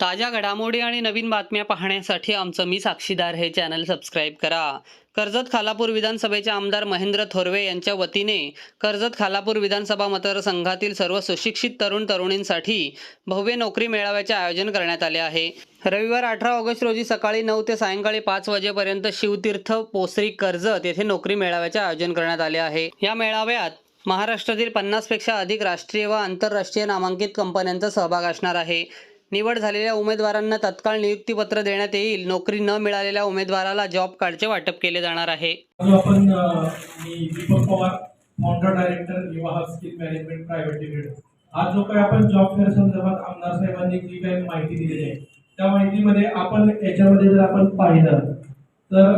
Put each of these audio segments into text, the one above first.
ताज्या घडामोडी आणि नवीन बातम्या पाहण्यासाठी आमचं मी साक्षीदार हे चॅनल सबस्क्राईब करा. कर्जत खालापूर विधानसभेचे आमदार महेंद्र थोरवे यांच्या वतीने कर्जत खालापूर विधानसभा मतदारसंघातील सर्व सुशिक्षित तरुण तरुणींसाठी भव्य नोकरी मेळाव्याचे आयोजन करण्यात आले आहे. रविवार अठरा ऑगस्ट रोजी सकाळी नऊ ते सायंकाळी पाच वाजेपर्यंत शिवतीर्थ पोसरी कर्जत येथे नोकरी मेळाव्याचे आयोजन करण्यात आले आहे. या मेळाव्यात महाराष्ट्रातील पन्नासपेक्षा अधिक राष्ट्रीय व आंतरराष्ट्रीय नामांकित कंपन्यांचा सहभाग असणार आहे. निवड झालेल्या उमेदवारांना तत्काळ नियुक्तीपत्र देण्यात येईल. नोकरी न मिळालेल्या उमेदवाराला जॉब कार्डचे वाटप केले जाणार आहे. आपण मी Deepak Pawar founder director Vivah skill management private limited. आज जो काही आपण जॉब फेअर संदर्भात आमदार साहेबांनी जी काही माहिती दिलेली आहे त्या माहितीमध्ये आपण याच्यामध्ये जर आपण पाहिलं तर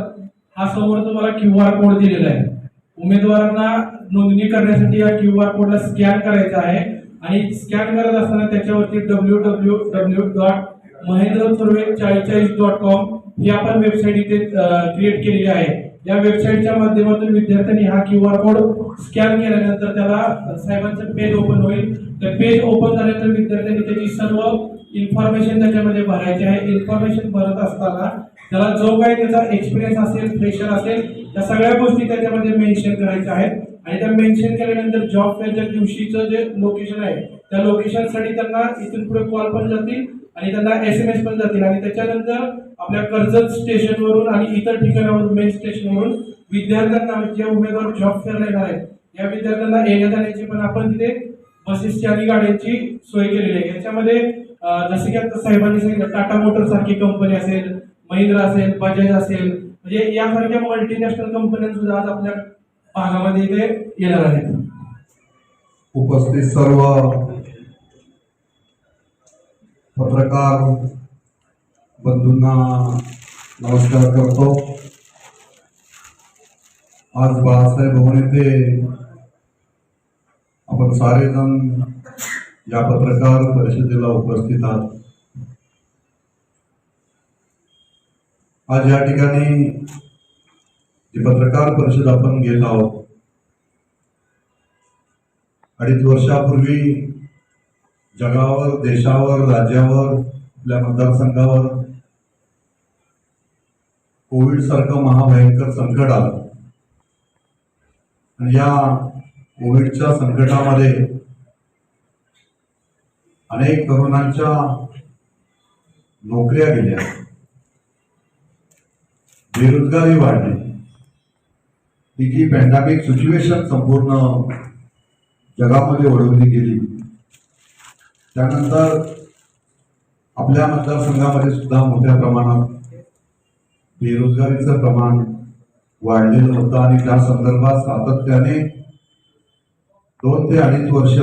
हा समोर तुम्हाला क्यू आर कोड दिलेला आहे. उमेदवारांना नोंदणी करण्यासाठी या क्यू आर कोडला स्कॅन करायचा आहे. आणि स्कॅन करत असताना त्याच्यावरती W W W dot Mahendra Thorve चाळीचाळीस dot com ही आपण वेबसाईट इथे क्रिएट केलेली आहे या वेबसाईटच्या माध्यमातून विद्यार्थ्यांनी हा क्यू आर कोड स्कॅन केल्यानंतर त्याला साहेबांचं पेज ओपन होईल तर पेज ओपन झाल्यानंतर विद्यार्थ्यांनी त्याची सर्व इन्फॉर्मेशन त्याच्यामध्ये भरायची आहे इन्फॉर्मेशन भरत असताना त्याला जो काही त्याचा एक्सपिरियन्स असेल प्रेशर असेल त्या सगळ्या गोष्टी त्याच्यामध्ये मेन्शन करायच्या आहेत आणि त्या मेन्शन केल्यानंतर जॉब फेअरच्या दिवशीचं जे लोकेशन आहे त्या लोकेशनसाठी त्यांना इथून पुढे कॉल पण जातील आणि त्यांना एस एम एस पण जातील. आणि त्याच्यानंतर आपल्या कर्जत स्टेशनवरून आणि इतर ठिकाणावरून मेन स्टेशनवरून विद्यार्थ्यांना जे उमेदवार जॉब फेअरला येणार आहेत या विद्यार्थ्यांना येण्या जाण्याची पण आपण तिथे बसेसची आणि गाड्यांची सोय केलेली आहे. याच्यामध्ये जसे की आता साहेबांनी सांगितलं टाटा मोटर सारखी कंपनी असेल महिंद्रा असेल बजाज असेल म्हणजे यासारख्या मल्टीनॅशनल कंपन्या सुद्धा आज आपल्या भागामध्ये इथे येणार आहेत. उपस्थित सर्व पत्रकार बंधूंना नमस्कार करतो. आज बाळासाहेब भवन येथे आपण सारेजण या पत्रकार परिषदेला उपस्थित आहात. आज या ठिकाणी जी पत्रकार परिषद आपण घेत आहोत. अडीच वर्षापूर्वी जगावर देशावर राज्यावर आपल्या मतदारसंघावर कोविड सारखं महाभयंकर संकट आलं. आणि या कोविडच्या संकटामध्ये अनेक तरुणांच्या नोकऱ्या गेल्या. बेरोजगारी वाढली. जी पॅन्डामिक सिच्युएशन संपूर्ण जगामध्ये ओढवली गेली. त्यानंतर आपल्या मतदारसंघामध्ये सुद्धा मोठ्या प्रमाणात बेरोजगारीचं प्रमाण वाढलेलं होतं आणि त्या संदर्भात सातत्याने दोन ते अडीच वर्ष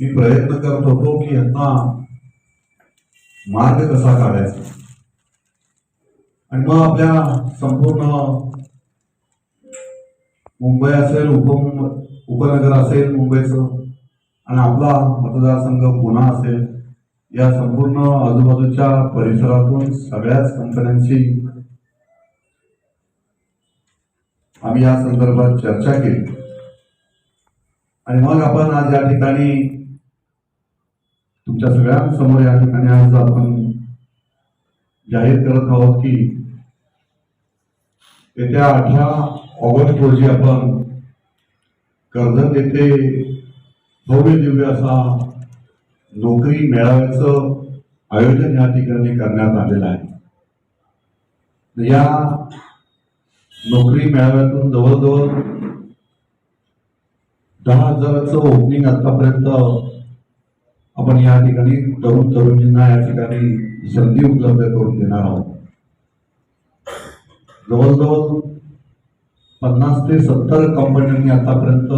मी प्रयत्न करत होतो की यांना मार्ग कसा काढायचा? आणि मग आपल्या संपूर्ण मुंबई असेल उप उपनगर असेल मुंबईचं आणि आपला मतदारसंघ पुणा असेल या संपूर्ण आजूबाजूच्या परिसरातून सगळ्याच कंपन्यांशी आम्ही या संदर्भात चर्चा केली. आणि मग आपण आज या ठिकाणी तुमच्या सगळ्यांसमोर या ठिकाणी आज आपण जाहीर करत आहोत की येत्या अठरा ऑगस्ट रोजी आपण कर्जत येथे भव्य दिव्य असा नोकरी मेळाव्याचं आयोजन या ठिकाणी करण्यात आलेलं आहे. या नोकरी मेळाव्यातून जवळजवळ दहा हजाराचं ओपनिंग आतापर्यंत आपण या ठिकाणी तरुण तरुणींना या ठिकाणी संधी उपलब्ध करून देणार आहोत. जवळजवळ पन्नास ते सत्तर कंपन्यांनी आतापर्यंत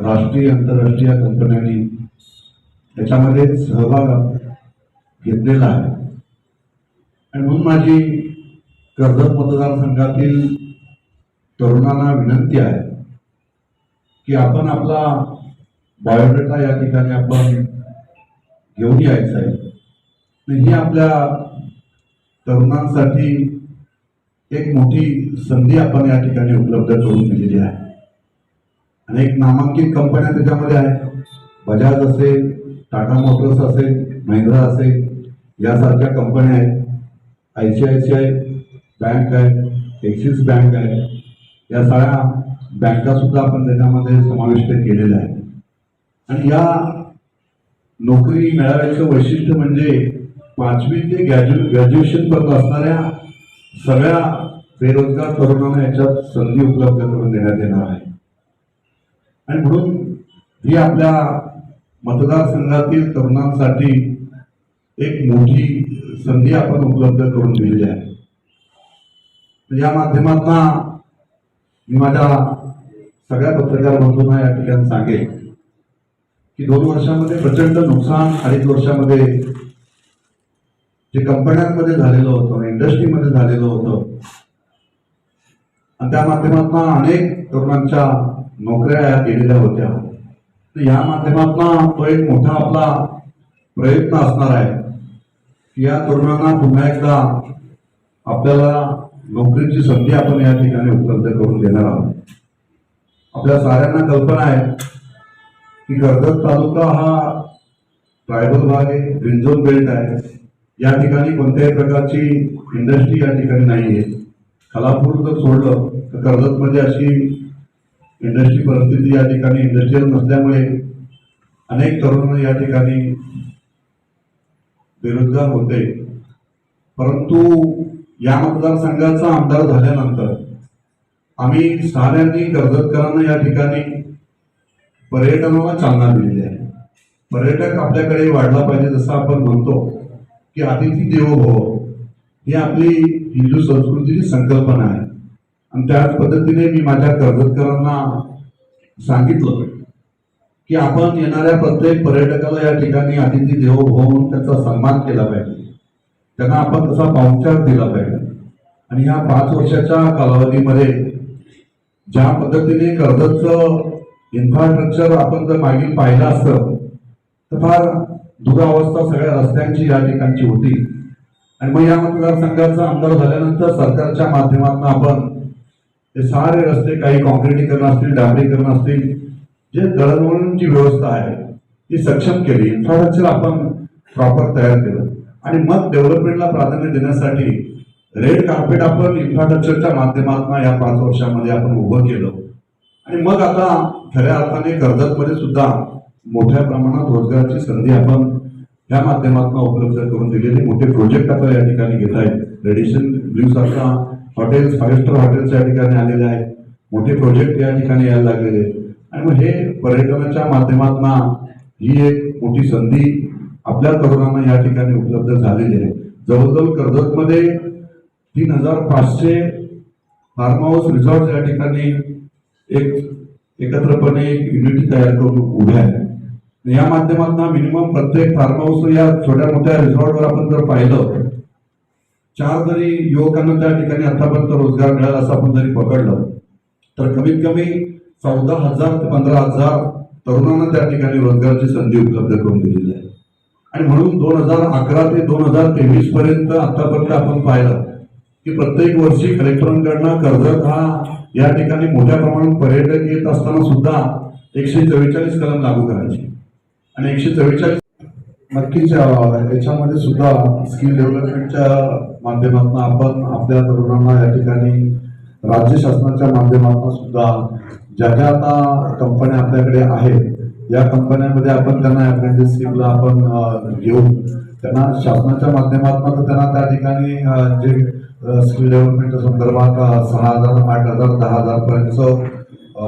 राष्ट्रीय आंतरराष्ट्रीय कंपन्यांनी त्याच्यामध्ये सहभाग घेतलेला आहे. आणि म्हणून माझी कर्जत मतदारसंघातील तरुणांना विनंती आहे की आपण आपला बायोडेटा या ठिकाणी आपण घेऊन यायचं आहे. ही आपल्या तरुणांसाठी एक मोठी संधी आपण या ठिकाणी उपलब्ध करून दिलेली आहे. अनेक नामांकित कंपन्या त्याच्यामध्ये आहेत. बजाज असेल टाटा मोटर्स असेल महिंद्रा असेल यासारख्या कंपन्या आहेत. I C I C I bank आहे एक्सिस बँक आहे. या सगळ्या बँकासुद्धा आपण त्याच्यामध्ये समाविष्ट केलेल्या आहेत. आणि या नोकरी मिळाव्याचं वैशिष्ट्य म्हणजे पाचवी ते ग्रॅज्यु ग्रॅज्युएशनपर्यंत असणाऱ्या सगळ्या बेरोजगार तरुणांना याच्यात संधी उपलब्ध करून देण्यात येणार आहे. आणि म्हणून ही आपल्या मतदारसंघातील तरुणांसाठी एक मोठी संधी आपण उपलब्ध करून दिलेली आहे. तर या माध्यमातून मी माझ्या सगळ्या पत्रकार बंधूंना या ठिकाणी सांगेन की दोन वर्षामध्ये प्रचंड नुकसान अडीच वर्षामध्ये जे कंपन्यांमध्ये झालेलं होतं इंडस्ट्रीमध्ये झालेलं होतं आणि त्या माध्यमातून अनेक तरुणांच्या नोकऱ्या गेलेल्या होत्या. तर या माध्यमातून तो एक मोठा आपला प्रयत्न असणार आहे की या तरुणांना पुन्हा एकदा आपल्याला नोकरीची संधी आपण या ठिकाणी उपलब्ध करून देणार आहोत. आपल्या साऱ्यांना कल्पना आहे की कर्जत तालुका हा ट्रायबल भाग आहे ग्रीन झोन बेल्ट आहे. या ठिकाणी कोणत्याही प्रकारची इंडस्ट्री या ठिकाणी नाही आहे खालापूर जर सोडलं तर कर्जतमध्ये अशी इंडस्ट्री परिस्थिती या ठिकाणी इंडस्ट्रीयल नसल्यामुळे अनेक तरुण या ठिकाणी बेरोजगार होते. परंतु या मतदारसंघाचा आमदार झाल्यानंतर आम्ही साऱ्यांनी कर्जतकरांना या ठिकाणी पर्यटनाला चालना दिलेली आहे. पर्यटक आपल्याकडे वाढला पाहिजे जसं आपण म्हणतो. की अतिथी देवो भव ही आपली हिंदू संस्कृतीची संकल्पना आहे. आणि त्याच पद्धतीने मी माझ्या कर्जतकरांना सांगितलं. की आपण येणाऱ्या प्रत्येक पर्यटकाला या ठिकाणी अतिथी देवो भव म्हणून त्याचा सन्मान केला पाहिजे. त्यांना आपण तसा पाहुणचार दिला पाहिजे. आणि ह्या पाच वर्षाच्या कालावधीमध्ये ज्या पद्धतीने कर्जतचं इन्फ्रास्ट्रक्चर आपण जर मागील पाहिलं असतं तर फार दुरावस्था सगळ्या रस्त्यांची या ठिकाणची होती. आणि मग या मतदारसंघाचा आमदार झाल्यानंतर सरकारच्या माध्यमातून आपण ते सारे रस्ते काही कॉन्क्रिटीकरण असतील डांबरीकरण असतील जे दळणवळणची व्यवस्था आहे ती सक्षम केली. इन्फ्रास्ट्रक्चर आपण प्रॉपर तयार केलं. आणि मग डेव्हलपमेंटला प्राधान्य देण्यासाठी रेड कार्पेट आपण इन्फ्रास्ट्रक्चरच्या माध्यमातून या पाच वर्षामध्ये आपण उभं केलं. आणि मग आता खऱ्या अर्थाने कर्जतमध्ये सुद्धा मोठ्या प्रमाणात रोजगाराची संधी आपण या माध्यमातून उपलब्ध करून दिलेले मोठे प्रोजेक्ट आता या ठिकाणी घेत आहेत. रेडिशन ब्ल्यू सारखा हॉटेल्स फाईव्ह स्टार हॉटेल्स या ठिकाणी आलेले आहेत. मोठे प्रोजेक्ट या ठिकाणी यायला लागलेले आणि मग हे पर्यटनाच्या माध्यमातून ही एक मोठी संधी आपल्या तरुणांना या ठिकाणी उपलब्ध झालेली आहे. जवळजवळ कर्जतमध्ये तीन हजार पाचशे फार्म हाऊस रिसॉर्ट या ठिकाणी एक एकत्रपणे युनिट युनिटी तयार करून उभ्या आहेत. या माध्यमातून मिनिमम प्रत्येक फार्म हाऊस या छोट्या मोठ्या रिसॉर्टवर आपण जर पाहिलं चार जरी युवकांना त्या ठिकाणी आतापर्यंत रोजगार मिळाला असं आपण जरी पकडलं तर कमीत कमी चौदा हजार ते पंधरा हजार तरुणांना त्या ठिकाणी रोजगाराची संधी उपलब्ध करून दिलेली आहे. आणि म्हणून दोन हजार अकरा ते दोन हजार तेवीस पर्यंत आतापर्यंत आपण पाहिलं की प्रत्येक वर्षी कलेक्टरांकडनं कर्जत हा या ठिकाणी मोठ्या प्रमाणात पर्यटक येत असताना सुद्धा एकशे चव्वेचाळीस कलम लागू करायचे. आणि एकशे चव्वेचाळीस नक्कीच याच्यामध्ये सुद्धा स्किल डेव्हलपमेंटच्या माध्यमातून आपण आपल्या तरुणांना या ठिकाणी राज्य शासनाच्या माध्यमातून सुद्धा ज्या ज्या आता कंपन्या आपल्याकडे आहेत या कंपन्यांमध्ये आपण त्यांना अप्रेंटिसशिपला आपण घेऊन त्यांना शासनाच्या माध्यमातून तर त्यांना त्या ठिकाणी जे स्किल डेव्हलपमेंटच्या संदर्भात सहा हजार आठ हजार दहा हजारपर्यंत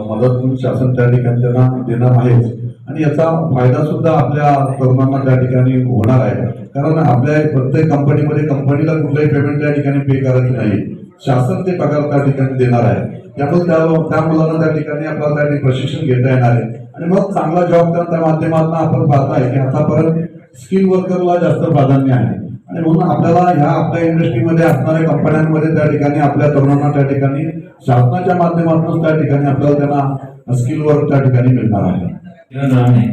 मदत शासन त्या ठिकाणी त्यांना देणार आहेच आणि याचा फायदा सुद्धा आपल्या तरुणांना त्या ठिकाणी होणार आहे. कारण आपल्या प्रत्येक कंपनीमध्ये कंपनीला कुठलंही पेमेंट त्या ठिकाणी पे करायचं नाही. शासन ते पगार त्या ठिकाणी देणार आहे. त्यामुळे त्या त्या मुलांना त्या ठिकाणी आपल्याला त्या ठिकाणी प्रशिक्षण घेता येणार आहे. आणि मग चांगला जॉब त्या माध्यमातून आपण पाहताय की आतापर्यंत स्किल वर्करला जास्त प्राधान्य आहे. आणि म्हणून आपल्याला ह्या आपल्या इंडस्ट्रीमध्ये असणाऱ्या कंपन्यांमध्ये त्या ठिकाणी आपल्या तरुणांना त्या ठिकाणी शासनाच्या माध्यमातून त्या ठिकाणी आपल्याला त्यांना स्किल वर्क त्या ठिकाणी मिळणार आहे. Kiran Rane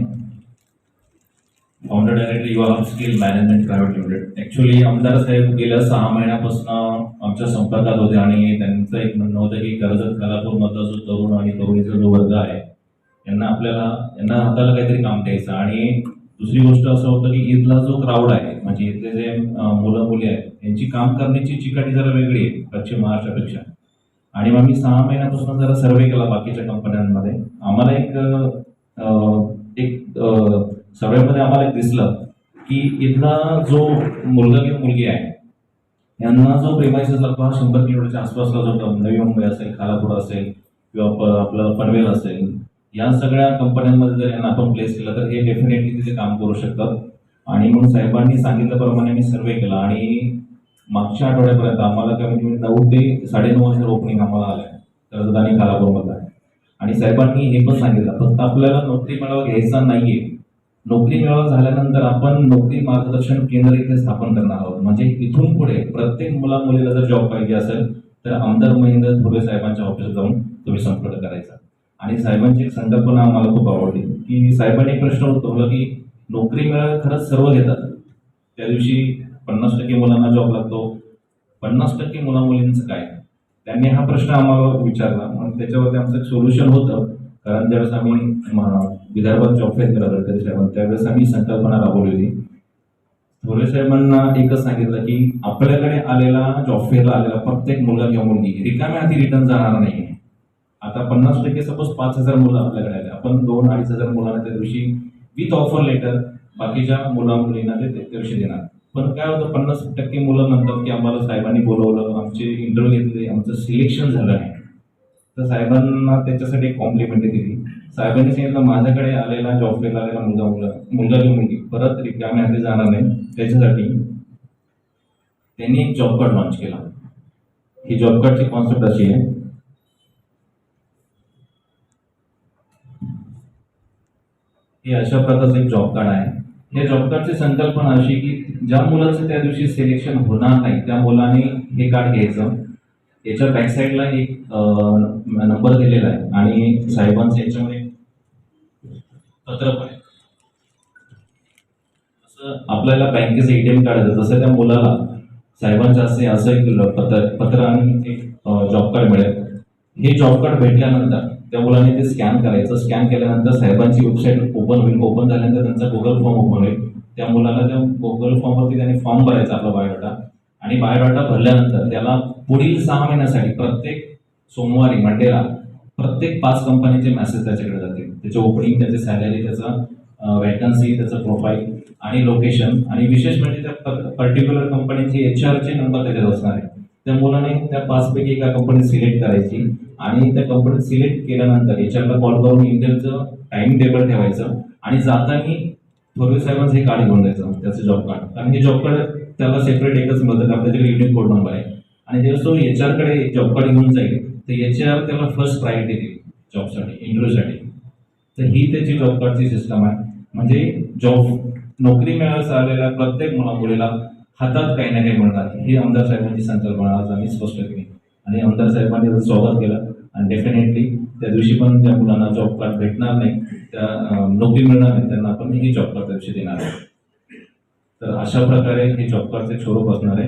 founder director Yuva hub skill management private limited actually आमदार साहेब गेल्या सहा महिन्यापासून आमच्या संपर्कात होते आणि त्यांचं एक म्हणणं होतं की कर्जत खालापूरमधला जो तरुण आणि तरुणीचा जो वर्ग आहे यांना आपल्याला यांना हाताला काहीतरी काम द्यायचं. आणि दुसरी गोष्ट असं होतं की इथला जो क्राऊड आहे म्हणजे इथले जे मुलं मुली आहेत यांची काम करण्याची चिकाटी जरा वेगळी आहे पश्चिम महाराष्ट्रापेक्षा. आणि मग मी सहा महिन्यापासून जरा सर्वे केला बाकीच्या कंपन्यांमध्ये आम्हाला एक एक सर्वेमध्ये आम्हाला एक दिसलं की इथला जो मुलगा किंवा मुलगी आहे यांना जो प्रेमायसेस लागतो हा शंभर किलोमीटरच्या आसपासला जो नवी मुंबई असेल खालापूर असेल किंवा आपलं पनवेल असेल या सगळ्या कंपन्यांमध्ये जर यांना आपण प्लेस केलं तर हे डेफिनेटली तिथे काम करू शकतात आणि म्हणून साहेबांनी सांगितल्याप्रमाणे मी सर्वे केला आणि मागच्या आठवड्यापर्यंत आम्हाला कमीत कमी नऊ ते साडेनऊ हजार ओपनिंग आम्हाला आलं आहे कर्जत आणि खालापूरमध्ये आहे आणि साहेबांनी हे पण सांगितलं फक्त आपल्याला नोकरी मेळावा घ्यायचा नाहीये. नोकरी मेळावा झाल्यानंतर आपण नोकरी मार्गदर्शन केंद्र इथे स्थापन करणार आहोत. म्हणजे इथून पुढे प्रत्येक मुला मुलीला जर जॉब पाहिजे असेल तर आमदार महेंद्र थोरवे साहेबांच्या ऑफिस जाऊन तुम्ही संपर्क करायचा. आणि साहेबांची एक संकल्पना आम्हाला खूप आवडली की साहेबांनी एक प्रश्न उद्भवला की नोकरी मेळावे खरंच सर्व घेतात. त्या दिवशी पन्नास टक्के मुलांना जॉब लागतो. पन्नास टक्के मुला मुलींचं काय? त्यांनी हा प्रश्न आम्हाला विचारला. मग त्याच्यावरती आमचं एक सोल्युशन होतं. कारण ज्यावेळेस आम्ही विदर्भात जॉब फेअर करत गडकरी साहेबांना त्यावेळेस आम्ही संकल्पना राबवली होती. थोरे साहेबांना एकच सांगितलं की आपल्याकडे आलेला जॉब फेअरला आलेला प्रत्येक मुलगा किंवा मुलगी रिकाम्या हाती रिटर्न जाणार नाही. आता पन्नास टक्के सपोज पाच हजार मुलं आपल्याकडे आले. आपण दोन अडीच हजार मुलांना त्या दिवशी विथ ऑफर लेटर बाकीच्या मुला मुलींना ते त्या दिवशी देणार. पण काय होतं पन्नास टक्के मुलं म्हणतात की आम्हाला साहेबांनी बोलवलं आमचे इंटरव्ह्यू घेतले आमचं सिलेक्शन झालं नाही. तर साहेबांना त्याच्यासाठी एक कॉम्प्लिमेंटरी दिली. साहेबांनी सांगितलं माझ्याकडे आलेला जॉब फेल आलेला मुलगा मुलगा मुलगा किंवा मुलगी परत रिकाम्या हाती जाणार नाही त्याच्यासाठी त्यांनी एक जॉब कार्ड लॉन्च केला. ही जॉब कार्डची कॉन्सेप्ट अशी आहे. हे अशा प्रकारचं एक जॉब कार्ड आहे. या जॉबकार्डची संकल्पना अशी की ज्या मुलाचं त्या दिवशी सिलेक्शन होणार नाही त्या मुलाने हे कार्ड घ्यायचं. याच्या बॅकसाईडला एक नंबर दिलेला आहे आणि साहेबांचं याच्यामध्ये पत्र पण आहे. असं आपल्याला बँकेचं एटीएम कार्ड येतं. तसं त्या मुलाला साहेबांच्या असे असं एक पत्र पत्र आणि एक जॉब कार्ड मिळेल. हे जॉब कार्ड भेटल्यानंतर त्या मुलाने ते स्कॅन करायचं. स्कॅन केल्यानंतर साहेबांची वेबसाईट ओपन होईल. ओपन झाल्यानंतर त्यांचा गुगल फॉर्म ओपन होईल. त्या मुलाला त्या गुगल फॉर्मवरती त्याने फॉर्म भरायचा आपला बायोडाटा आणि बायोडाटा भरल्यानंतर त्याला पुढील सहा महिन्यासाठी प्रत्येक सोमवारी मंडेला प्रत्येक पाच कंपनीचे मेसेज त्याच्याकडे जातील. त्याचे ओपनिंग त्याचे सॅलरी त्याचा वॅकन्सी त्याचं प्रोफाईल आणि लोकेशन आणि विशेष म्हणजे त्या पर्टिक्युलर कंपनीचे एच आरचे नंबर त्याच्यात असणार आहे. त्या मुलाने त्या पाचपैकी एका कंपनी सिलेक्ट करायची. आणि त्या कंपनीत सिलेक्ट केल्यानंतर एच आरला कॉल करून इंटरव्ह्यूचं टाइम टेबल ठेवायचं आणि जाताना थोरवे साहेबांचं हे कार्ड घेऊन जायचं त्याचं जॉब कार्ड कारण हे जॉब कार्ड त्याला सेपरेट एकच मिळतं कारण त्याच्याकडे युनिक कोड नंबर आहे. आणि जेव्हा तो एच आरकडे जॉब कार्ड घेऊन जाईल तर एच आर त्याला फर्स्ट प्रायोरिटी देईल जॉबसाठी इंटरव्ह्यूसाठी तर ही त्याची जॉब कार्डची सिस्टम आहे. म्हणजे जॉब नोकरी मिळायला आलेल्या प्रत्येक मुला मुलीला हातात काही ना काही मिळणार ही आमदार साहेबांची संकल्पना आज आम्ही स्पष्ट केली. आणि आमदार साहेबांनी त्याचं स्वागत केलं आणि डेफिनेटली त्या दिवशी पण ज्या मुलांना जॉब कार्ड भेटणार नाही त्या नोकरी मिळणार नाही त्यांना आपण हे जॉब कार्ड त्या दिवशी देणार आहे तर अशा प्रकारे हे जॉब कार्डचे स्वरूप असणार आहे.